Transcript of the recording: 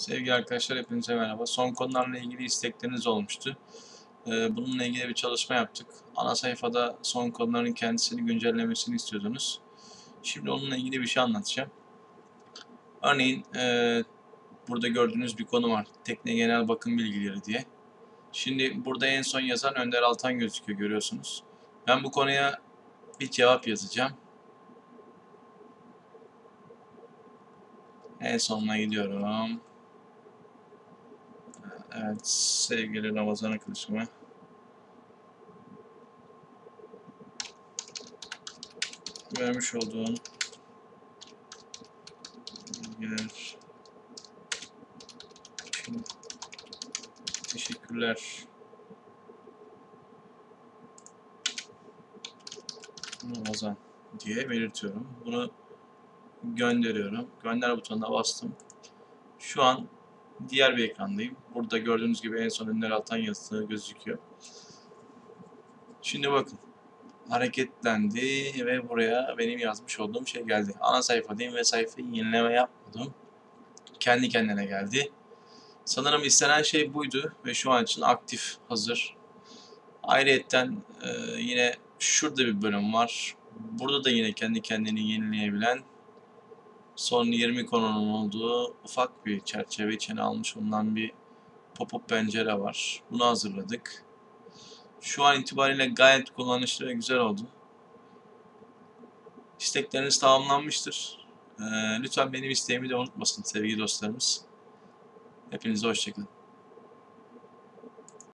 Sevgili arkadaşlar hepinize merhaba. Son konularla ilgili istekleriniz olmuştu. Ee, bununla ilgili bir çalışma yaptık. Ana sayfada son konuların kendisini güncellemesini istiyordunuz. Şimdi onunla ilgili bir şey anlatacağım. Örneğin e, burada gördüğünüz bir konu var. Tekne genel bakım bilgileri diye. Şimdi burada en son yazan Önder Altan gözüküyor görüyorsunuz. Ben bu konuya bir cevap yazacağım. En sonuna gidiyorum. Evet sevgili Ramazan arkadaşıma. Vermiş olduğun bilgiler için teşekkürler. Ramazan diye belirtiyorum. Bunu gönderiyorum. Gönder butonuna bastım. Şu an diğer bir ekrandayım. Burada gördüğünüz gibi en son Önder Altan yazısı gözüküyor. Şimdi bakın. Hareketlendi ve buraya benim yazmış olduğum şey geldi. Ana sayfadayım ve sayfayı yenileme yapmadım. Kendi kendine geldi. Sanırım istenen şey buydu ve şu an için aktif, hazır. Ayrıyetten e, yine şurada bir bölüm var. Burada da yine kendi kendini yenileyebilen son 20 konunun olduğu ufak bir çerçeve içine almış olunan bir pop-up pencere var. Bunu hazırladık. Şu an itibariyle gayet kullanışlı ve güzel oldu. İstekleriniz tamamlanmıştır. Ee, lütfen benim isteğimi de unutmasın sevgili dostlarımız. Hepinize hoşçakalın.